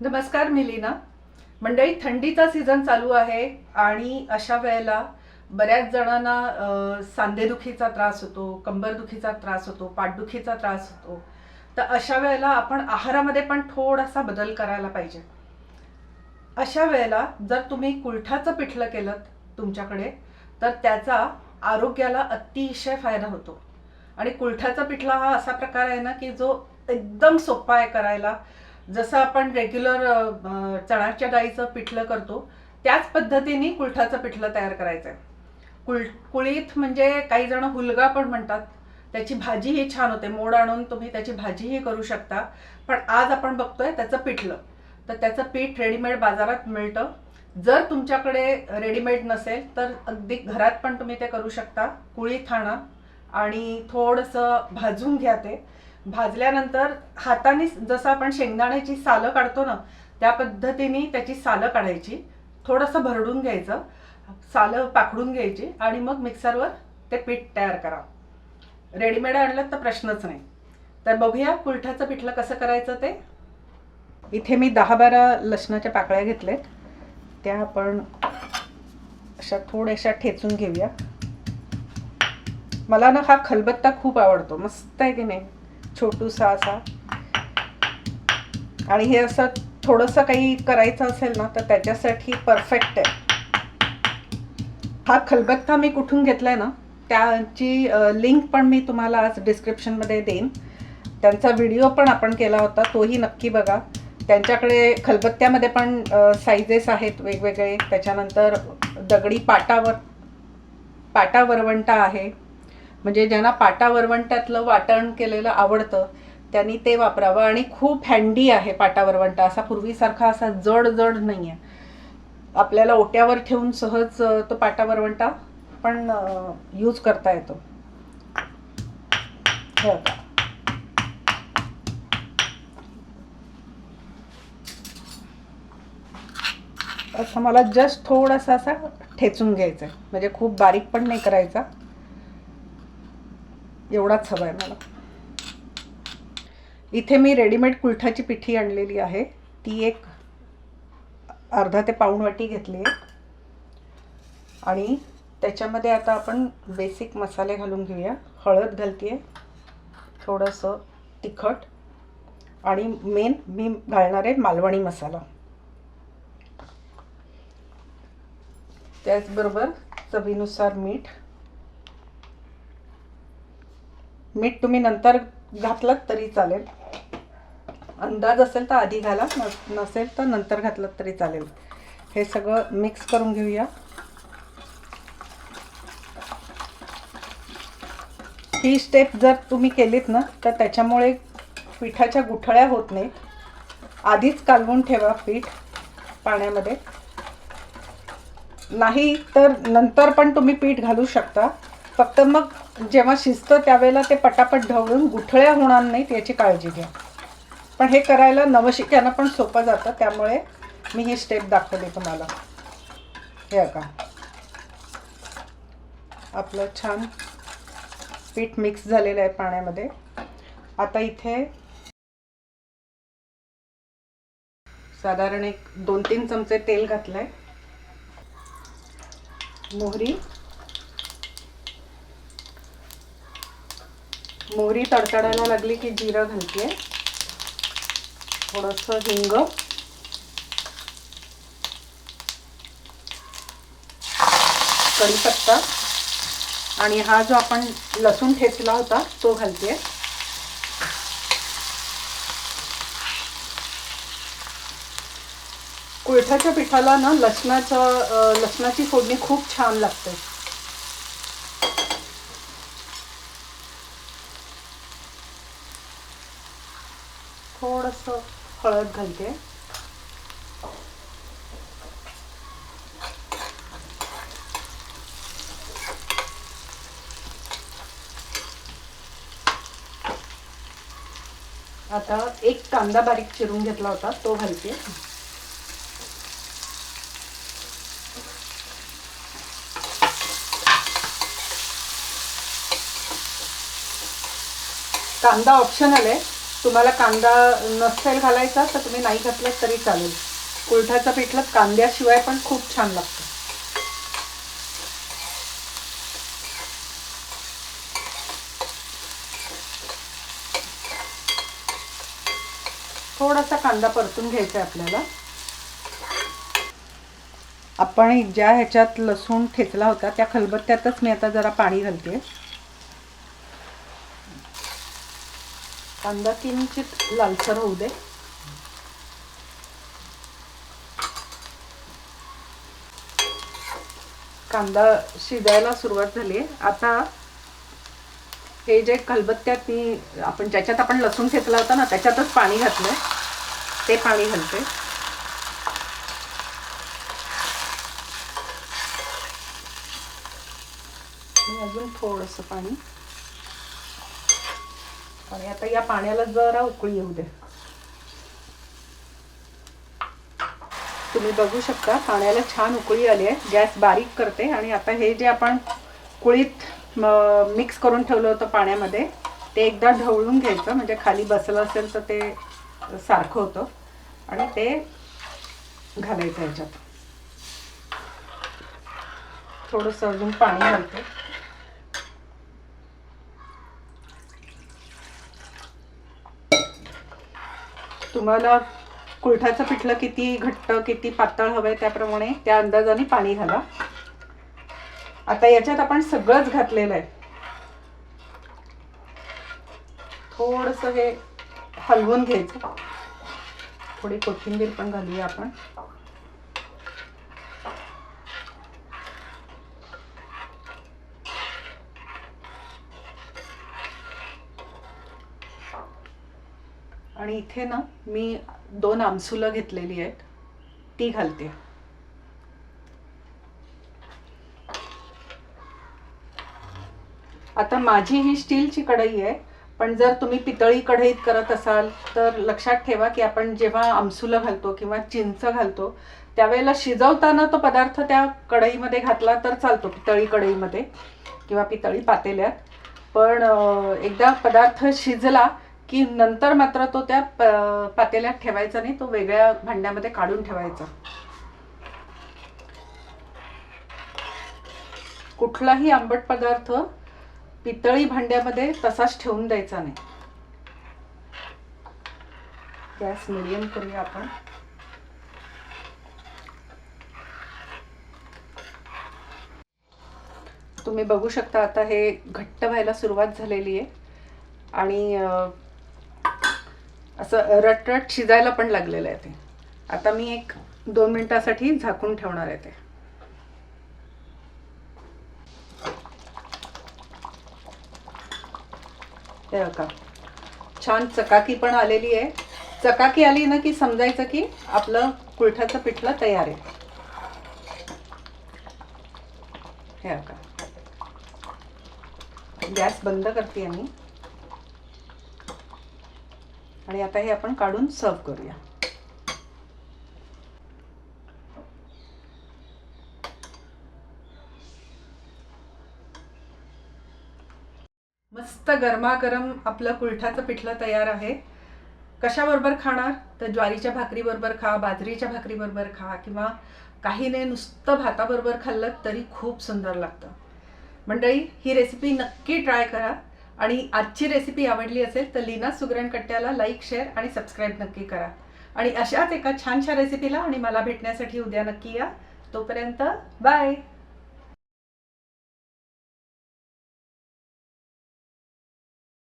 नमस्कार मी लीना. मंडळी थंडीचा सीझन चालू आहे आणि अशा वेळेला बऱ्याच जणांना सांधेदुखीचा त्रास होतो कंबरदुखीचा त्रास होतो पाठदुखीचा त्रास होतो. तर अशा वेळेला आपण आहारामध्ये पण थोडासा बदल करायला पाहिजे. अशा वेळेला जर तुम्ही कुलठाचं पिठलं केलं तुमच्याकडे तर त्याचा आरोग्याला अतिशय फायदा होतो. आणि कुलठाचा पिठला हा असा प्रकार आहे ना की जो एकदम सोपा आहे करायला. जसं आपण रेग्युलर चणाच्या डाळीचं पिठलं करतो त्याच पद्धतीने कुलठाचं पिठलं तयार करायचं आहे कुल कुळीत म्हणजे काही जण हुलगा पण म्हणतात त्याची भाजीही छान होते मोड आणून तुम्ही त्याची भाजीही करू शकता. पण आज आपण बघतोय त्याचं पिठलं. तर त्याचं पीठ रेडीमेड बाजारात मिळतं. जर तुमच्याकडे रेडीमेड नसेल तर अगदी घरात पण तुम्ही ते करू शकता. कुळीत आणा आणि थोडंसं भाजून घ्या ते. भाजल्यानंतर हाताने जसं आपण शेंगदाण्याची सालं काढतो ना त्या पद्धतीने त्याची सालं काढायची. थोडंसं भरडून घ्यायचं. सालं पाकडून घ्यायची आणि मग मिक्सरवर ते पीठ तयार करा. रेडीमेड आणलं तर प्रश्नच नाही. तर बघूया कुलठ्याचं पिठलं कसं करायचं ते. इथे मी दहा बारा लसणाच्या पाकळ्या घेतल्यात त्या आपण अशा थोड्याशा ठेचून घेऊया. मला ना हा खलबत्ता खूप आवडतो. मस्त आहे की नाही? छोटूसा असा. आणि हे असं थोडंसं काही करायचं असेल ना तर त्याच्यासाठी परफेक्ट आहे. हा खलबत्ता मी कुठून घेतलाय ना त्याची लिंक पण मी तुम्हाला आज डिस्क्रिप्शनमध्ये देईन. त्यांचा व्हिडिओ पण आपण केला होता तोही नक्की बघा. त्यांच्याकडे खलबत्त्यामध्ये पण साईजेस आहेत वेगवेगळे. त्याच्यानंतर दगडी पाटावर पाटा वरवंटा आहे. म्हणजे ज्यांना पाटा वरवंट्यातलं वाटण केलेलं आवडतं त्यांनी ते वापरावं. आणि खूप हँडी आहे पाटा वरवंटा असा पूर्वीसारखा असा जड जड नाही आहे आपल्याला ओट्यावर ठेवून सहज तो पाटा वरवंटा पण यूज करता येतो. असं मला जस्ट थोडासा असा ठेचून घ्यायचा आहे म्हणजे खूप बारीक पण नाही करायचा. एवढाच हवा आहे मला. इथे मी रेडीमेड कुलठाची पिठी आणलेली आहे. ती एक अर्धा ते पाऊण वाटी घेतली आहे. आणि त्याच्यामध्ये आता आपण बेसिक मसाले घालून घेऊया. हळद घालते आहे थोडंसं तिखट. आणि मेन मी घालणार आहे मालवणी मसाला. त्याचबरोबर चवीनुसार मीठ. मीठ तुम्ही नंतर घातलं तरी चालेल. अंदाज असेल तर आधी घाला नस- नसेल तर नंतर घातलं तरी चालेल. हे सगळं मिक्स करून घेऊया. ही स्टेप जर तुम्ही केलीत ना तर त्याच्यामुळे पिठाच्या गुठळ्या होत नाहीत. आधीच कालवून ठेवा पीठ पाण्यामध्ये. नाही तर नंतर पण तुम्ही पीठ घालू शकता. फक्त मग जेव्हा शिजतं त्यावेळेला ते पटापट ढवळून गुठळ्या होणार नाहीत याची काळजी घ्या. पण हे करायला नवशिक्यांना पण सोपं जातं त्यामुळे मी ही स्टेप दाखवली तुम्हाला. हे का आपलं छान पीठ मिक्स झालेलं आहे पाण्यामध्ये. आता इथे साधारण एक दोन तीन चमचे तेल घातलं आहे मोहरी मोहरी तडतडायला लागली की जिरं घालते थोडंसं हिंग. कढीपत्ता. आणि हा जो आपण लसूण ठेचला होता तो घालते कुळथाच्या पिठाला ना लसणाचं लसणाची फोडणी खूप छान लागते. थोडंसं हळद घालते. आता एक कांदा बारीक चिरून घेतला होता तो घालते. कांदा ऑप्शनल आहे. तुम्हाला कांदा नसेल घालायचा तर तुम्ही नाही घातलं तरी चालेल. कुळथाचं पिठलं कांद्याशिवाय पण खूप छान लागतं. थोडासा कांदा परतून घ्यायचा आहे आपल्याला. आपण ज्या ह्याच्यात लसूण ठेचला होता त्या खलबत्त्यातच मी आता जरा पाणी घालते. कांदा किंचित लालसर होऊ दे. कांदा शिजायला सुरुवात झाली आहे आता हे जे खलबत्त्यात मी आपण ज्याच्यात आपण लसूण ठेचला होता ना त्याच्यातच पाणी घातलं ते पाणी घालते. अजून थोडंसं पाणी. आणि आता या पाण्याला जरा उकळी येऊ दे. तुम्ही बघू शकता पाण्याला छान उकळी आली आहे. गॅस बारीक करते आणि आता हे जे आपण कुळीत मिक्स करून ठेवलं होतं पाण्यामध्ये ते एकदा ढवळून घ्यायचं. म्हणजे खाली बसलं असेल तर ते सारखं होतं. आणि ते घालायचं ह्याच्यात. थोडंसं अजून पाणी घालते. तुम्हाला कुळठाचं पिठलं किती घट्ट किती पातळ हवंय त्याप्रमाणे त्या अंदाजाने पाणी घाला. आता याच्यात आपण सगळंच घातलेलं आहे. थोडस हे हलवून घ्यायचं. थोडी कोथिंबीर पण घालूया आपण. आणि इथे ना मी दोन आमसुलं घेतलेली आहेत. ती घालते. आता माझी ही स्टीलची कढई आहे पण जर तुम्ही पितळी कढईत करत असाल तर लक्षात ठेवा की आपण जेव्हा आमसुलं घालतो किंवा चिंच घालतो त्यावेळेला शिजवताना तो पदार्थ त्या कढईमध्ये घातला तर चालतो पितळी कढईमध्ये किंवा पितळी पातेल्यात. पण एकदा पदार्थ शिजला की नंतर मात्र तो त्या पातेल्यात ठेवायचा नाही तो वेगळ्या भांड्यामध्ये काढून ठेवायचा. कुठलाही आंबट पदार्थ पितळी भांड्यामध्ये तसाच ठेवून द्यायचा नाही. गॅस मिडियम करूया आपण. तुम्ही बघू शकता आता हे घट्ट व्हायला सुरुवात झालेली आहे. आणि असं रटरट शिजायला पण लागलेलं आहे ते. आता मी एक दोन मिनिटासाठी झाकून ठेवणार आहे ते. का छान चकाकी पण आलेली आहे. चकाकी आली ना की समजायचं की आपलं कुळठाचं पिठलं तयार आहे. हे का गॅस बंद करते मी. आणि आता हे आपण काढून सर्व करूया. मस्त गरमागरम आपलं कुलठाचं पिठलं तयार आहे. कशाबरोबर खाणार? तर ज्वारीच्या भाकरीबरोबर खा बाजरीच्या भाकरीबरोबर खा किंवा काही नाही नुसतं भाताबरोबर खाल्लं तरी खूप सुंदर लागतं. मंडळी ही रेसिपी नक्की ट्राय करा. आणि आजची रेसिपी आवडली असेल तर लीना सुगरण कट्ट्याला लाईक शेअर आणि सबस्क्राईब नक्की करा. आणि अशाच एका छानशा रेसिपीला आणि मला भेटण्यासाठी उद्या नक्की या. तोपर्यंत बाय